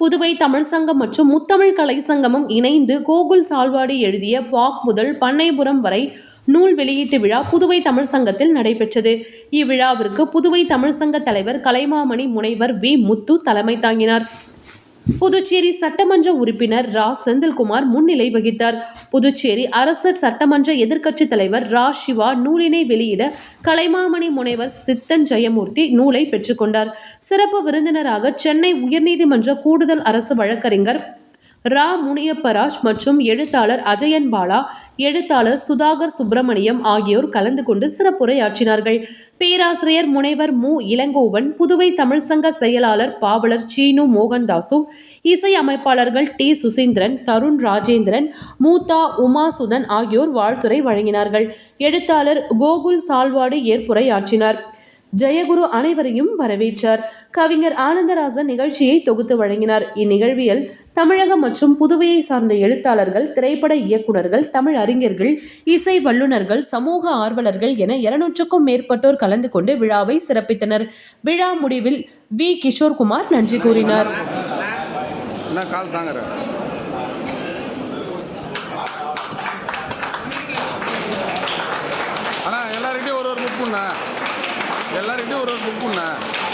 புதுவை தமிழ் சங்கம் மற்றும் முத்தமிழ் கலை சங்கமும் இணைந்து கோகுல் சால்வாடி எழுதிய வாக் முதல் பண்ணைபுரம் வரை நூல் வெளியீட்டு விழா புதுவை தமிழ் சங்கத்தில் நடைபெற்றது. இவ்விழாவிற்கு புதுவை தமிழ் சங்க தலைவர் கலைமாமணி முனைவர் வி முத்து தலைமை தாங்கினார். புதுச்சேரி சட்டமன்ற உறுப்பினர் ரா. செந்தில்குமார் முன்னிலை வகித்தார். புதுச்சேரி அரசர் சட்டமன்ற எதிர்க்கட்சித் தலைவர் ரா. சிவா நூலினை வெளியிட கலைமாமணி முனைவர் சித்தன் ஜெயமூர்த்தி நூலை பெற்றுக்கொண்டார் சிறப்பு விருந்தினராக சென்னை உயர்நீதிமன்ற கூடுதல் அரசு வழக்கறிஞர் ரா முனியப்பராஜ் மற்றும் எழுத்தாளர் அஜயன் பாலா எழுத்தாளர் சுதாகர் சுப்பிரமணியம் ஆகியோர் கலந்து கொண்டு சிறப்புரையாற்றினார்கள். பேராசிரியர் முனைவர் மு. இளங்கோவன் புதுவை தமிழ்சங்க செயலாளர் பாவலர் சீனு மோகன்தாசு இசை அமைப்பாளர்கள் டி. சுசீந்திரன் தருண் ராஜேந்திரன் மூத்தா உமாசுதன் ஆகியோர் வாழ்த்துரை வழங்கினார்கள். எழுத்தாளர் கோகுல் சால்வாடு ஏற்புரையாற்றினார். ஜெயகுரு அனைவரையும் வரவேற்றார். கவிஞர் ஆனந்தராசன் நிகழ்ச்சியை தொகுத்து வழங்கினார். இந்நிகழ்வில் தமிழகம் மற்றும் புதுவையை சார்ந்த எழுத்தாளர்கள் திரைப்பட இயக்குநர்கள் தமிழ் அறிஞர்கள் இசை வல்லுநர்கள் சமூக ஆர்வலர்கள் என இருநூற்றுக்கும் மேற்பட்டோர் கலந்து கொண்டு விழாவை சிறப்பித்தனர். விழா முடிவில் வி. கிஷோர்குமார் நன்றி கூறினார். எல்லார்கிட்டையும் ஒரு ஒரு முப்புண்ணா? பண்ண ஒரு ஒரு புக்